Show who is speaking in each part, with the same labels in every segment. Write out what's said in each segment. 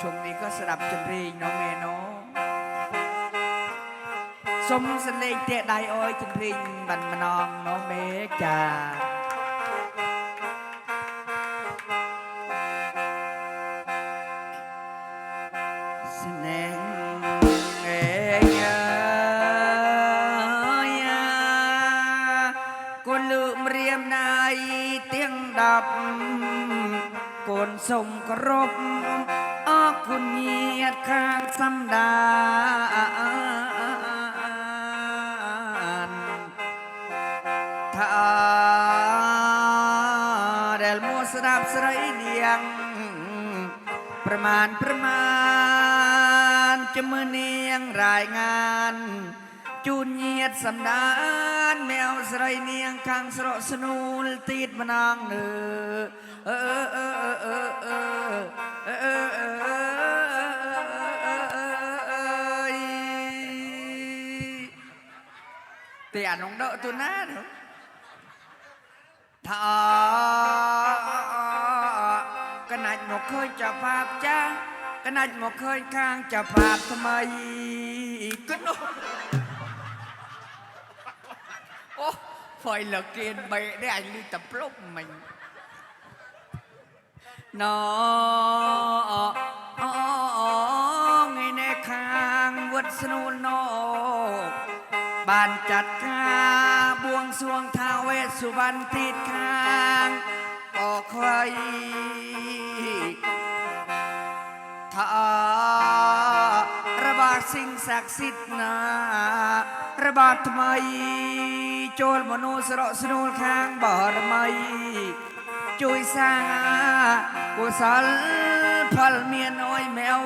Speaker 1: ช่วงนี้ก็สดับจนเรีน้องแม่เนาะสมสเลงเตะไดโอ้ยจนเรีบันมานองน้องเมกจ้าสแนงเอยកូន คุณเหยียดข้างสำดานถ้าเดลมูสนับสรเดียง ประมาณประมาณจะมือเนียงรายงาน จูนเหยียดสำดานแมวสไรเนียงข้างสระสนูลติดมานางเนื้อเออเออเออเออเออ tiền ông đỡ tôi nát thọ cái này một khơi cho pháp cha cái này một khơi khang cho pháp thầm mày cứ nó ô phải là kiên bệ để anh đi tập lúc mình nó nghe nè khang vượt snu បានចាត់ការបួងសួងថាវេសុវណ្ណទីខាងអខ្វៃថារបស់สิ่งศักดิ์សិទ្ធិណារបស់ថ្មីចូលមនុស្សស្រកស្នូលខាងបរមីជួយសាងកុសលផលមានអុយមែវ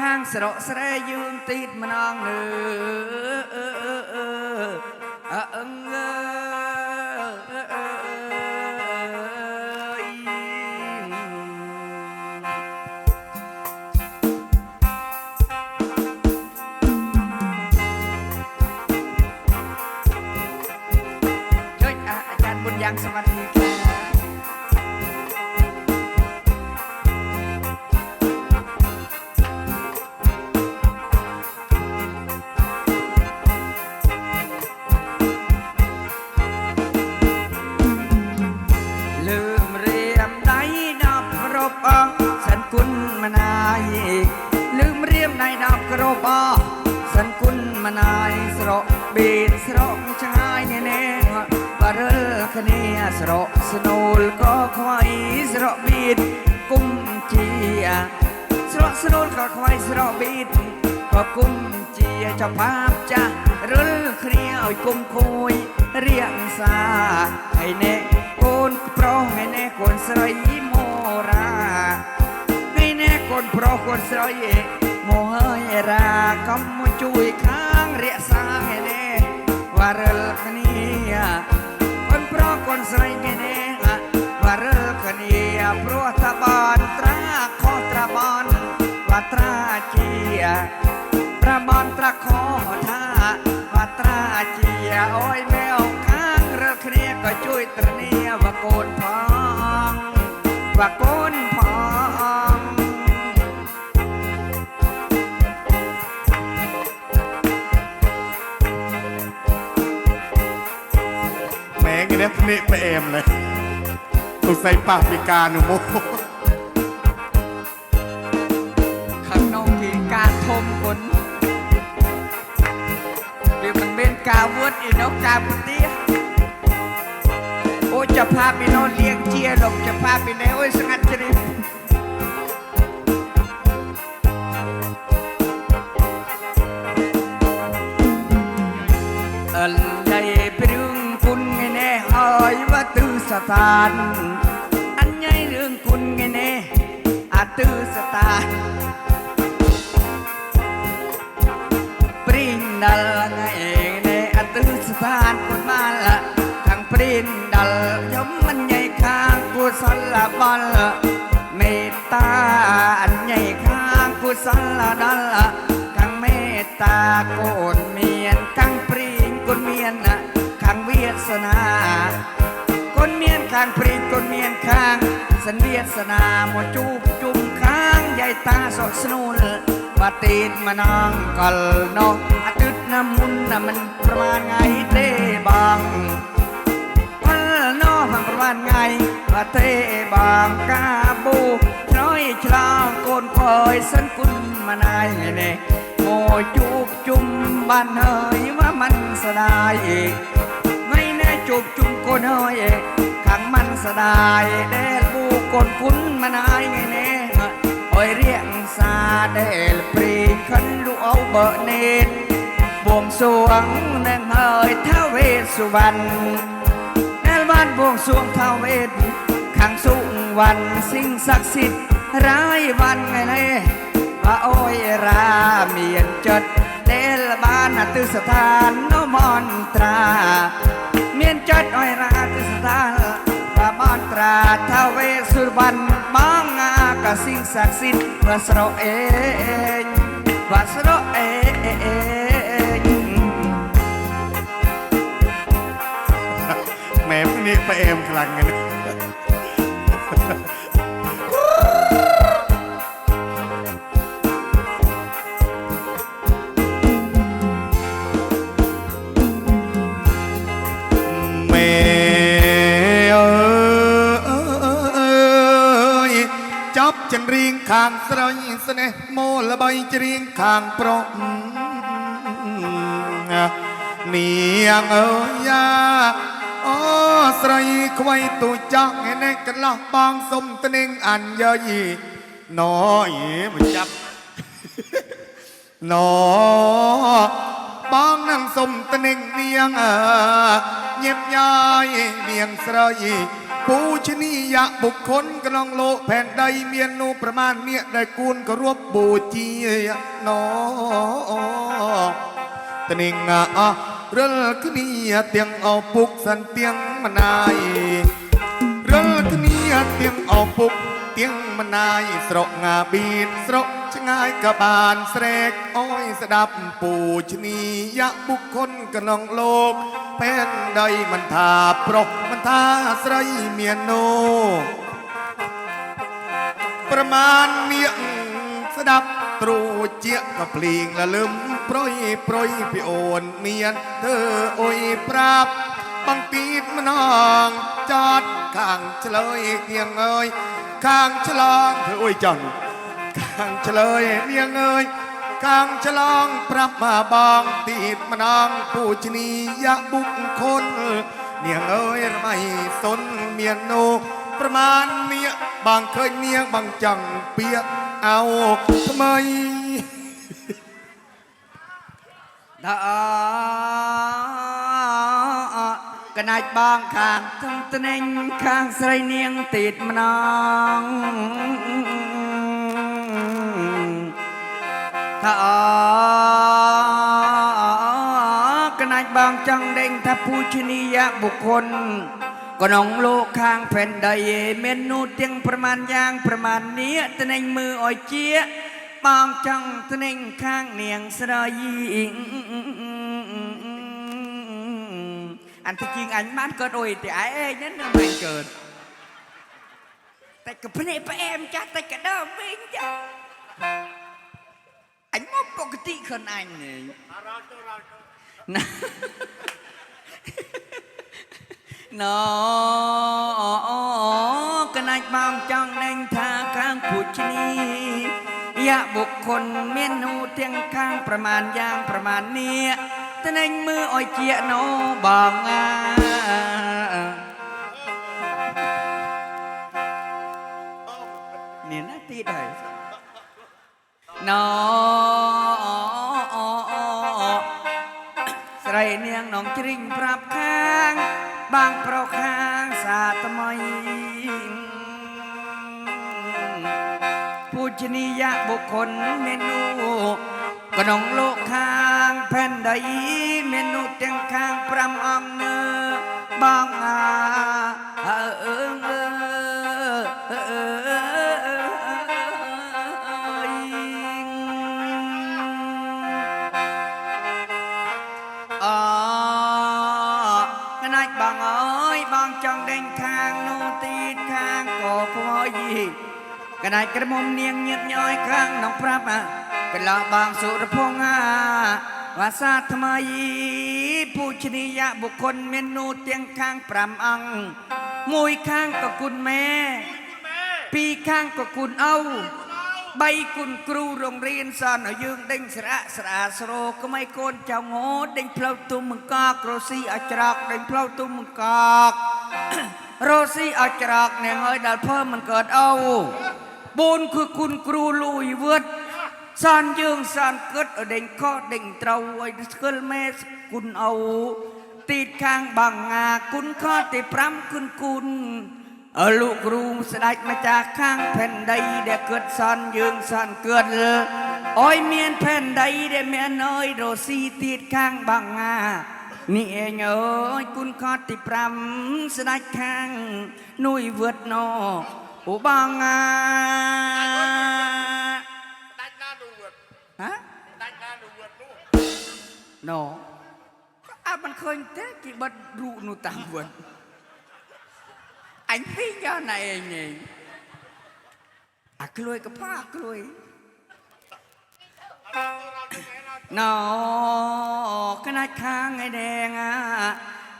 Speaker 1: ខាងស្រកស្រែយូនទីតម្នងអឺអឺអឺយ៉ាងសមត្ថ គុណមណាយលឹមរៀមដៃដាប់ក្របអសិនគុណមណាយស្រកបេតស្រកឆ្ងាយនេះនេបរើគ្នាស្រកស្នូលក៏ខ្វាយស្រកបេតគុំជាស្រកស្នូលក៏ខ្វាយស្រកបេតក៏គុំជាចំបាបចាស់រលគ្នាឲ្យគុំខូយរៀងសាហើយនេះកូនប្រុសហើយនេះកូនស្រីមរា កូនប្រុសកូនស្រីមកហើយរាកុំមកជួយខាងរក្សាឯនេះវរលគ្នាកូនប្រុសកូនស្រីគេនេះវរលគ្នាព្រោះតបនត្រាខុសត្របនវត្រាជាត្របនត្រាខុសថាវត្រាជាអើយមែអង្ខាងរលគ្នាក៏ជួយត្រនីវកូនផងវកូន
Speaker 2: เนี่ยนี่ไปเอมเลยถูกใส่ปากปีกาหนูโม
Speaker 1: ข้างนอกที่การทมคนเดี๋ยวมันเป็นกาวดอีนกกาบุตีโอ้จะพาไปนอนเลี้ยงเจียหลงจะพาไปไหนโอ้ยสังัดจริ สถาน อันใหญ่เรื่องคุณไงแน่อาตือสถานปรินดัลไงในอัตุสถานคนมาละทางปรินดัลยมมันใหญ่ข้างกุศลบอลเมตตาอันใหญ่ข้างกุศลดัลข้างเมตตาโกนเมียนข้างปรินกุนเมียนข้างเวียสนา ខាងព្រីងគុនមានខាងសន្យាសនាមកជួបជុំខាងយាយតាសុខស្នូលបាទីតមណងកលនោះអាទិត្យណាមុនណាមិនប្រមាណថ្ងៃទេបងផលនោះមិនប្រមាណថ្ងៃបាទេបងកាបូឆ្លោយឆ្លងកូនពយសិនគុណមណាយនេះមកជួបជុំបានហើយមកមិនស្ដាយថ្ងៃនេះជួបជុំកូនហើយ ทั้งมันสดายแดดผู้กนคุ้นมานายไงแน่อยเรียงซาเดลปรีขันลูกเอาเบอร์เนตบวงสวงนางเฮยท้าเวสุวรรณแดลบ้านบวงสวงท้าเวสขังสุวันสิ่งศักดิ์สิทธิ์ร้ายวันไงเน่ว่าโอยราเมียนจดเดลบ้านตุสถานโนมอนตรา จัดอ้อยราชสถานประมอนตราทเวสุวรรณมังอากสิ่งศักดิ์สิทธิ์เมื่อเราเอ
Speaker 2: ចង្រៀងខាងស្រីស្នេហ៍មូលបីច្រៀងខាងប្រុសនាងអើយយ៉ាអូស្រីខ្វៃទូចង់ឯនេះកន្លោះបងសុំត្នេងអញយើយណយមិនចាប់ណបងនឹងសុំត្នេងនាងអើញាប់យ៉ាយនាងស្រី ពូជនីយបុគ្គលក្នុងលោកផែនដីមាននោះប្រមាណនេះដែលគួនគោរពបូជាណត្នឹងអស់រិលគ្នាទាំងអស់ពុកសិនទាំងមណាយរិលគ្នាទាំងអស់ពុកទាំងមណាយស្រុកងាបៀតស្រុកឆ្ងាយក៏បានស្រែកអយស្ដាប់ពូជនីយបុគ្គលក្នុងលោកផែនដីមិនថាប្រុសមិន ថាស្រីមាននោះប្រមាណនៀកស្ដាប់ត្រួជាក៏ភ្លៀងលលឹមប្រុយប្រុយពីអូនមានធ្វើអុយប្រាប់បង្ទីតម្នងចอดខាងឆ្លើយនាងអើយខាងឆ្លងធ្វើអុយចង់ខាងឆ្លើយនាងអើយខាងឆ្លងប្រាប់មកបងទីតម្នងពូជនីយបុគ្គល នាងអើយរមៃសុនមាននោះប្រមាណនេះបងឃើញនាងបងចង់ពៀកអោថ្មី
Speaker 1: ដល់កណាច់បងខាងទំត្នេញខាងស្រីនាងទីតម្នងថាអายบางจังเด้งทัพผู้ชนียบุคคลก็น้องโลกข้างแผ่นใดเมนูเตียงประมาณยางประมาณนี้ตะเน่งมืออ้อยเจี๊ยบางจังตะเน่งข้างเนียงสลายอิงอันที่จริงอันมันเกิดอุยแต่ไอ้เอ้ยนั่นมันเกิด แต่กับพเไปเอมจ้าแต่กับดอมเองจ้าอันมอบปกติคนอันเนี่ย ណូកណាច់បងចង់ដេញថាខាងពូជនីយបុគ្គលមាននោះទាំងខាងប្រមាណយ៉ាងប្រមាណនេះត្នេញមើលឲ្យជាណូបងអានេះណាទីដែរណូ องจริงปรับข้าง บางเปราข้างสาตมอยผู้ชนียะบุคคลเมนูกระนองโลกข้างแผ่นใดเมนูเตียงข้างปรำอองเนื้อบางอาเอิงเอิ ក៏ខ្វយកណ្ដាច់ក្រមុំនាងញៀតញយខាងនងប្រាប់អាកន្លងបងសុរភងអាវាសាថ្មីពូជនីយបុគ្គលមាននូទាំងខាង5អង្គមួយខាងក៏គុណម៉ែពីរខាងក៏គុណឪបីគុណគ្រូរងរៀនសនឲ្យយើងដេញស្រអាក់ស្រាស្រោក្មេកូនចៅងោដេញផ្លូវទុំមង្កករស់ស៊ីឲ្យច្រកដេញផ្លូវទុំមង្កក โรซี่อาจรากเนี่ยเฮ้ยดัดเพิ่มมันเกิดเอาบุญคือคุณครูลุยเวิร์ดสานยืงสานเกิดเด่งข้อเด่งเตาไอ้เกลเมสคุณเอาติดคางบังงาคุณข้อติดพรำคุณคุณลูกครูสดายมาจากข้างแผ่นใดเด็กเกิดสานยืงสานเกิดอ้อยเมียนแผ่นใดเด็กเมียนน้อยโรซี่ติดคางบังงา នេះឯងអើយគុណខតទី5ស្ដេចខាងនួយវឹតណោឧបងអាដាច់ណានោះវត្តហ៎ដាច់ណានោះវត្តនោះណោអត់មិនឃើញទេគេបិទរូបនោះតាមវត្តអញពីយ៉ាណៃឯងនេះអាក្លួយកប៉ាក្លួយណោ นาดค้างไอ้แดงอะ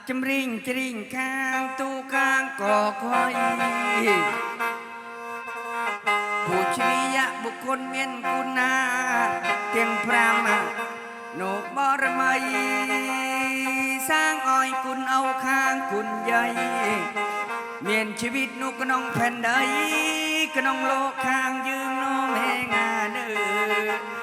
Speaker 1: จำริงจริงข้างตู้ข้างกอกคอยผู้ชริยะบุคคลเมียนกุณาเตียงพรามโนบรมัยสร้างอ้อยคุณเอาข้างคุณใหญ่เมียนชีวิตนุกน้องแผ่นใดกน้องโลกข้างยืนน้องแหงาเนื้อ